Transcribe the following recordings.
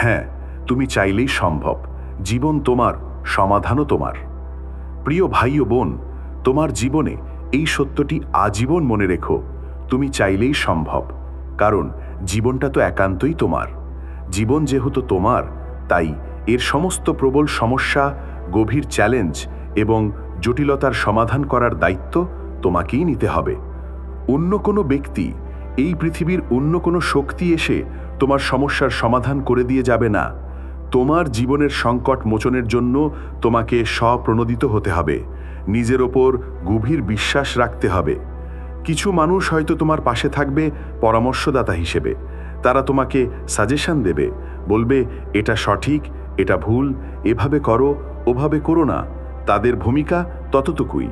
হ্যাঁ তুমি চাইলেই সম্ভব। জীবন তোমার, সমাধানও তোমার। প্রিয় ভাই ও বোন, তোমার জীবনে এই সত্যটি আজীবন মনে রেখো। তুমি চাইলেই সম্ভব, কারণ জীবনটা তো একান্তই তোমার। জীবন যেহেতু তোমার, তাই এর সমস্ত প্রবল সমস্যা, গভীর চ্যালেঞ্জ এবং জটিলতার সমাধান করার দায়িত্ব তোমাকেই নিতে হবে। অন্য কোনো ব্যক্তি এই পৃথিবীর অন্য কোনো শক্তি এসে তোমার সমস্যার সমাধান করে দিয়ে যাবে না। তোমার জীবনের সংকট মোচনের জন্য তোমাকে স্বপ্রণোদিত হতে হবে। নিজের ওপর গভীর বিশ্বাস রাখতে হবে। কিছু মানুষ হয়তো তোমার পাশে থাকবে পরামর্শদাতা হিসেবে। তারা তোমাকে সাজেশন দেবে, বলবে, এটা সঠিক, এটা ভুল, এভাবে করো, ওভাবে করো না। তাদের ভূমিকা ততটুকুই।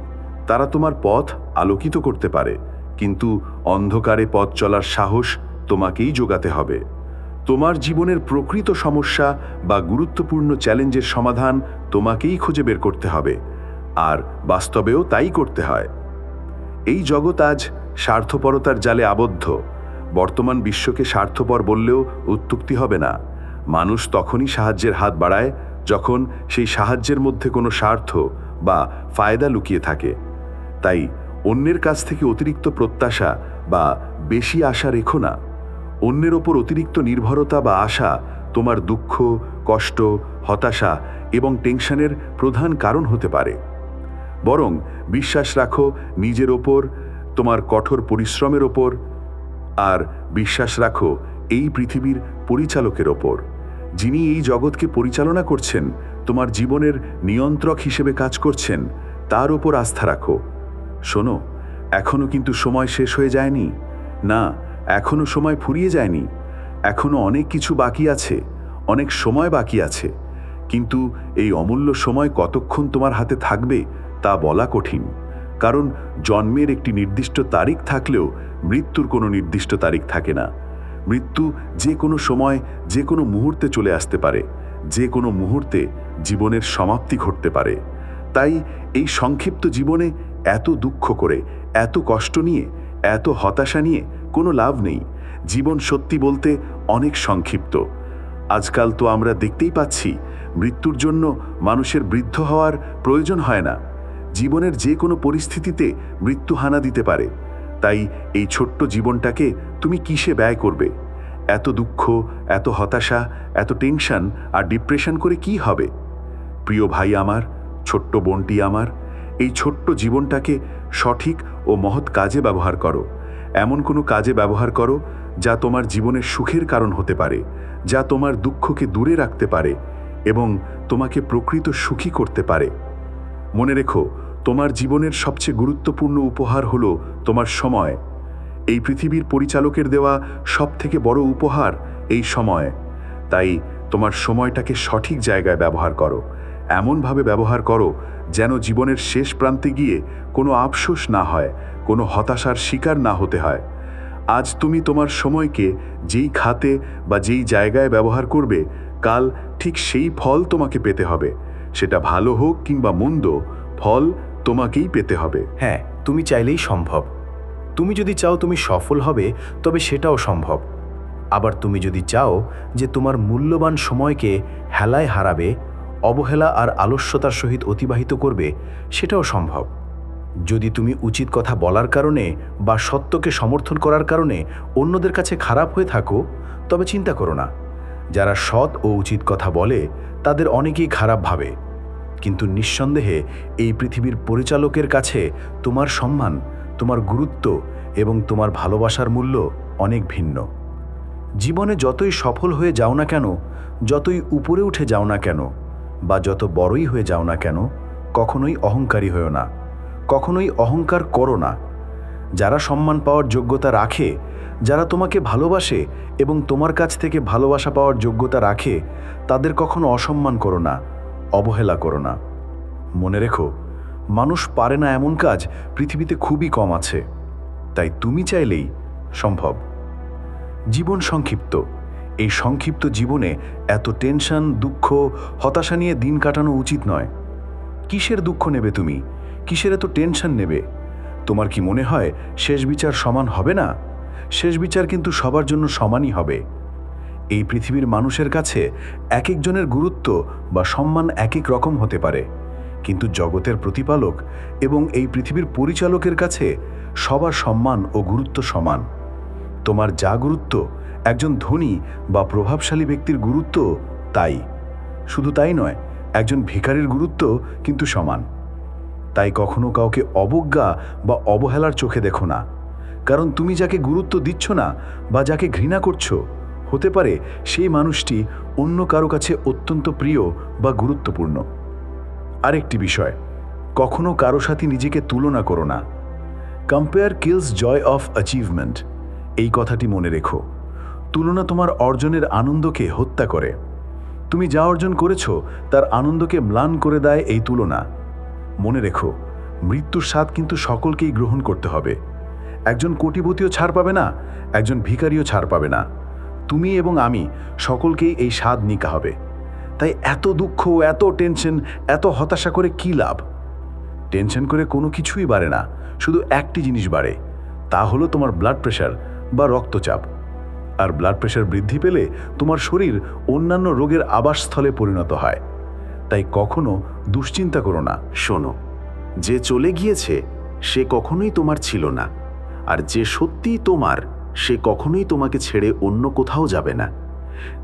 তারা তোমার পথ আলোকিত করতে পারে। কিন্তু অন্ধকারে পথ চলার সাহস তোমাকেই যোগাতে হবে। তোমার জীবনের প্রকৃত সমস্যা বা গুরুত্বপূর্ণ চ্যালেঞ্জের সমাধান তোমাকেই খুঁজে বের করতে হবে, আর বাস্তবেও তাই করতে হয়। এই জগৎ আজ স্বার্থপরতার জালে আবদ্ধ। বর্তমান বিশ্বকে স্বার্থপর বললেও উত্তুক্তি হবে না। মানুষ তখনই সাহায্যের হাত বাড়ায় যখন সেই সাহায্যের মধ্যে কোনো স্বার্থ বা ফায়দা লুকিয়ে থাকে। তাই অন্যের কাছ থেকে অতিরিক্ত প্রত্যাশা বা বেশি আশা রেখো না। অন্যের ওপর অতিরিক্ত নির্ভরতা বা আশা তোমার দুঃখ, কষ্ট, হতাশা এবং টেনশনের প্রধান কারণ হতে পারে। বরং বিশ্বাস রাখো নিজের ওপর, তোমার কঠোর পরিশ্রমের ওপর, আর বিশ্বাস রাখো এই পৃথিবীর পরিচালকের ওপর। যিনি এই জগৎকে পরিচালনা করছেন, তোমার জীবনের নিয়ন্ত্রক হিসেবে কাজ করছেন, তার ওপর আস্থা রাখো। শোনো, এখনও কিন্তু সময় শেষ হয়ে যায়নি। না, এখনও সময় ফুরিয়ে যায়নি। এখনও অনেক কিছু বাকি আছে, অনেক সময় বাকি আছে। কিন্তু এই অমূল্য সময় কতক্ষণ তোমার হাতে থাকবে তা বলা কঠিন। কারণ জন্মের একটি নির্দিষ্ট তারিখ থাকলেও মৃত্যুর কোনো নির্দিষ্ট তারিখ থাকে না। মৃত্যু যে কোনো সময়, যে কোনো মুহূর্তে চলে আসতে পারে। যে কোনো মুহূর্তে জীবনের সমাপ্তি ঘটতে পারে। তাই এই সংক্ষিপ্ত জীবনে এত দুঃখ করে, এত কষ্ট নিয়ে, এত হতাশা নিয়ে কোনো লাভ নেই। জীবন সত্যি বলতে অনেক সংক্ষিপ্ত। আজকাল তো আমরা দেখতেই পাচ্ছি, মৃত্যুর জন্য মানুষের বৃদ্ধ হওয়ার প্রয়োজন হয় না। জীবনের যে কোনো পরিস্থিতিতে মৃত্যু হানা দিতে পারে। তাই এই ছোট্ট জীবনটাকে তুমি কিসে ব্যয় করবে? এত দুঃখ, এত হতাশা, এত টেনশন আর ডিপ্রেশন করে কি হবে? প্রিয় ভাই আমার, ছোট্ট বোনটি আমার এই ছোট্ট জীবনটাকে সঠিক ও মহৎ কাজে ব্যবহার করো। এমন কোনো কাজে ব্যবহার করো যা তোমার জীবনের সুখের কারণ হতে পারে, যা তোমার দুঃখকে দূরে রাখতে পারে এবং তোমাকে প্রকৃত সুখী করতে পারে। মনে রেখো, তোমার জীবনের সবচেয়ে গুরুত্বপূর্ণ উপহার হল তোমার সময়। এই পৃথিবীর পরিচালকের দেওয়া সব থেকে বড় উপহার এই সময়। তাই তোমার সময়টাকে সঠিক জায়গায় ব্যবহার করো। এমনভাবে ব্যবহার করো যেন জীবনের শেষ প্রান্তে গিয়ে কোনো আফসোস না হয়, কোনো হতাশার শিকার না হতে হয়। আজ তুমি তোমার সময়কে যেই খাতে বা যেই জায়গায় ব্যবহার করবে, কাল ঠিক সেই ফল তোমাকে পেতে হবে। সেটা ভালো হোক কিংবা মন্দ, ফল তোমাকেই পেতে হবে। হ্যাঁ তুমি চাইলেই সম্ভব। তুমি যদি চাও তুমি সফল হবে, তবে সেটাও সম্ভব। আবার তুমি যদি চাও যে তোমার মূল্যবান সময়কে হেলায় হারাবে অবহেলা আর আলস্যতার সহিত অতিবাহিত করবে, সেটাও সম্ভব। যদি তুমি উচিত কথা বলার কারণে বা সত্যকে সমর্থন করার কারণে অন্যদের কাছে খারাপ হয়ে থাকো, তবে চিন্তা করো না। যারা সৎ ও উচিত কথা বলে, তাদের অনেকেই খারাপ ভাবে। কিন্তু নিঃসন্দেহে এই পৃথিবীর পরিচালকের কাছে তোমার সম্মান, তোমার গুরুত্ব এবং তোমার ভালোবাসার মূল্য অনেক ভিন্ন। জীবনে যতই সফল হয়ে যাও না কেন, যতই উপরে উঠে যাও না কেন বা যত বড়ই হয়ে যাও না কেন, কখনোই অহংকারী হয়েও না। কখনোই অহংকার করো না। যারা সম্মান পাওয়ার যোগ্যতা রাখে, যারা তোমাকে ভালোবাসে এবং তোমার কাছ থেকে ভালোবাসা পাওয়ার যোগ্যতা রাখে, তাদের কখনো অসম্মান করো না, অবহেলা করো না। মনে রেখো, মানুষ পারে না এমন কাজ পৃথিবীতে খুবই কম আছে। তাই তুমি চাইলেই সম্ভব। জীবন সংক্ষিপ্ত। এই সংক্ষিপ্ত জীবনে এত টেনশন, দুঃখ, হতাশা নিয়ে দিন কাটানো উচিত নয়। কিসের দুঃখ নেবে তুমি? কিসের এত টেনশন নেবে? তোমার কি মনে হয় শেষ বিচার সমান হবে না? শেষ বিচার কিন্তু সবার জন্য সমানই হবে। এই পৃথিবীর মানুষের কাছে এক একজনের গুরুত্ব বা সম্মান এক এক রকম হতে পারে। কিন্তু জগতের প্রতিপালক এবং এই পৃথিবীর পরিচালকের কাছে সবার সম্মান ও গুরুত্ব সমান। তোমার যা গুরুত্ব একজন ধনী বা প্রভাবশালী ব্যক্তির গুরুত্ব তাই। শুধু তাই নয়, একজন ভিখারির গুরুত্ব কিন্তু সমান। তাই কখনো কাউকে অবজ্ঞা বা অবহেলার চোখে দেখো না। কারণ তুমি যাকে গুরুত্ব দিচ্ছ না বা যাকে ঘৃণা করছ, হতে পারে সেই মানুষটি অন্য কারও কাছে অত্যন্ত প্রিয় বা গুরুত্বপূর্ণ। আরেকটি বিষয়, কখনো কারও সাথে নিজেকে তুলনা করো না। Compare kills joy of achievement এই কথাটি মনে রেখো। তুলনা তোমার অর্জনের আনন্দকে হত্যা করে। তুমি যা অর্জন করেছ, তার আনন্দকে ম্লান করে দেয় এই তুলনা। মনে রেখো, মৃত্যুর স্বাদ কিন্তু সকলকেই গ্রহণ করতে হবে। একজন কোটিপতিও ছাড় পাবে না, একজন ভিখারিও ছাড় পাবে না। তুমি এবং আমি সকলকেই এই স্বাদ নিকা হবে। তাই এত দুঃখ, এত টেনশন, এত হতাশা করে কি লাভ? টেনশন করে কোনো কিছুই বাড়ে না, শুধু একটি জিনিস বাড়ে, তা হলো তোমার ব্লাড প্রেশার বা রক্তচাপ। আর ব্লাড প্রেশার বৃদ্ধি পেলে তোমার শরীর অন্যান্য রোগের আবাসস্থলে পরিণত হয়। তাই কখনো দুশ্চিন্তা করো না। শোনো, যে চলে গিয়েছে, সে কখনোই তোমার ছিল না। আর যে সত্যিই তোমার, সে কখনোই তোমাকে ছেড়ে অন্য কোথাও যাবে না।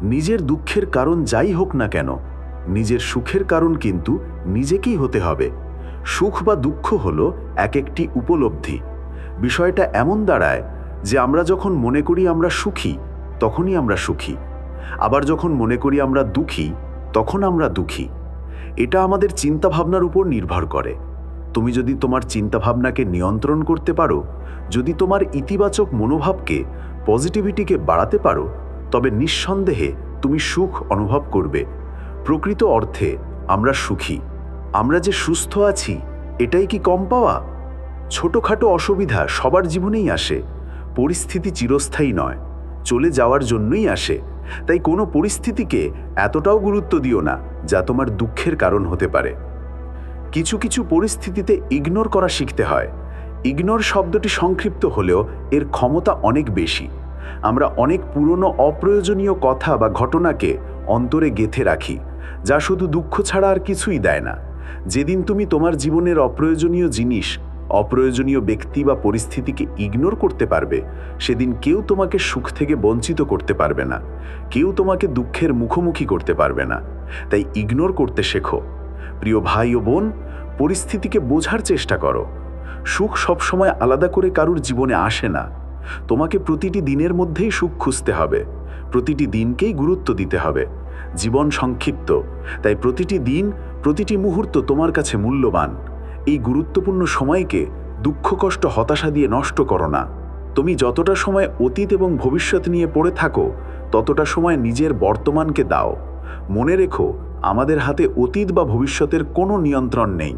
নিজের দুঃখের কারণ যাই হোক না কেন, নিজের সুখের কারণ কিন্তু নিজেকেই হতে হবে। সুখ বা দুঃখ হলো এক একটি উপলব্ধি। বিষয়টা এমন দাঁড়ায় যে আমরা যখন মনে করি আমরা সুখী, তখনই আমরা সুখী। আবার যখন মনে করি আমরা দুঃখী, তখন আমরা দুঃখী। এটা আমাদের চিন্তাভাবনার উপর নির্ভর করে। তুমি যদি তোমার চিন্তাভাবনাকে নিয়ন্ত্রণ করতে পারো, যদি তোমার ইতিবাচক মনোভাবকে, পজিটিভিটিকে বাড়াতে পারো, তবে নিঃসন্দেহে তুমি সুখ অনুভব করবে। প্রকৃত অর্থে আমরা সুখী। আমরা যে সুস্থ আছি, এটাই কি কম পাওয়া? ছোটোখাটো অসুবিধা সবার জীবনেই আসে। পরিস্থিতি চিরস্থায়ী নয়, চলে যাওয়ার জন্যই আসে। তাই কোনো পরিস্থিতিকে এতটাও গুরুত্ব দিও না, যা তোমার দুঃখের কারণ হতে পারে। কিছু কিছু পরিস্থিতিতে ইগনোর করা শিখতে হয়। ইগনোর শব্দটি সংক্ষিপ্ত হলেও এর ক্ষমতা অনেক বেশি। আমরা অনেক পুরনো অপ্রয়োজনীয় কথা বা ঘটনাকে অন্তরে গেথে রাখি, যা শুধু দুঃখ ছাড়া আর কিছুই দেয় না। যেদিন তুমি তোমার জীবনের অপ্রয়োজনীয় জিনিস অপ্রয়োজনীয় ব্যক্তি বা পরিস্থিতিকে ইগনোর করতে পারবে, সেদিন কেউ তোমাকে সুখ থেকে বঞ্চিত করতে পারবে না, কেউ তোমাকে দুঃখের মুখোমুখি করতে পারবে না। তাই ইগনোর করতে শেখো। প্রিয় ভাই ও বোন, পরিস্থিতিকে বোঝার চেষ্টা করো। সুখ সবসময় আলাদা করে কারুর জীবনে আসে না। তোমাকে প্রতিটি দিনের মধ্যেই সুখ খুঁজতে হবে। প্রতিটি দিনকেই গুরুত্ব দিতে হবে। জীবন সংক্ষিপ্ত। তাই প্রতিটি দিন, প্রতিটি মুহূর্ত তোমার কাছে মূল্যবান। এই গুরুত্বপূর্ণ সময়কে দুঃখ, কষ্ট, হতাশা দিয়ে নষ্ট করো না। তুমি যতটা সময় অতীত এবং ভবিষ্যৎ নিয়ে পড়ে থাকো, ততটা সময় নিজের বর্তমানকে দাও। মনে রেখো, আমাদের হাতে অতীত বা ভবিষ্যতের কোনো নিয়ন্ত্রণ নেই।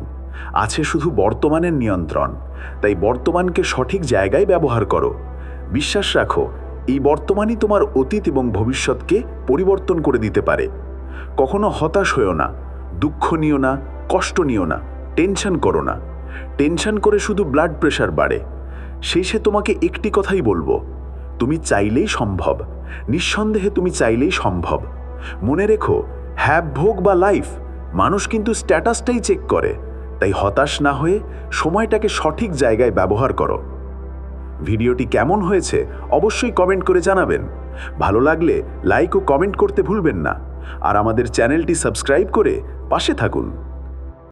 আছে শুধু বর্তমানের নিয়ন্ত্রণ। তাই বর্তমানকে সঠিক জায়গায় ব্যবহার করো। বিশ্বাস রাখো, এই বর্তমানই তোমার অতীত এবং ভবিষ্যৎকে পরিবর্তন করে দিতে পারে। কখনো হতাশ হয়েও না, দুঃখ নিও না, কষ্ট নিও না। টেনশন করো না। টেনশন করে শুধু ব্লাড প্রেশার বাড়ে। শেষে তোমাকে একটি কথাই বলব, তুমি চাইলেই সম্ভব, নিঃসন্দেহে তুমি চাইলেই সম্ভব। মনে রেখো হ্যাভ ভোগ বা লাইফ মানুষ কিন্তু স্ট্যাটাসটাই চেক করে, তাই হতাশ না হয়ে সময়টাকে সঠিক জায়গায় ব্যবহার করো। ভিডিওটি কেমন হয়েছে অবশ্যই কমেন্ট করে জানাবেন। ভালো লাগলে লাইক ও কমেন্ট করতে ভুলবেন না। আর আমাদের চ্যানেলটি সাবস্ক্রাইব করে পাশে থাকুন।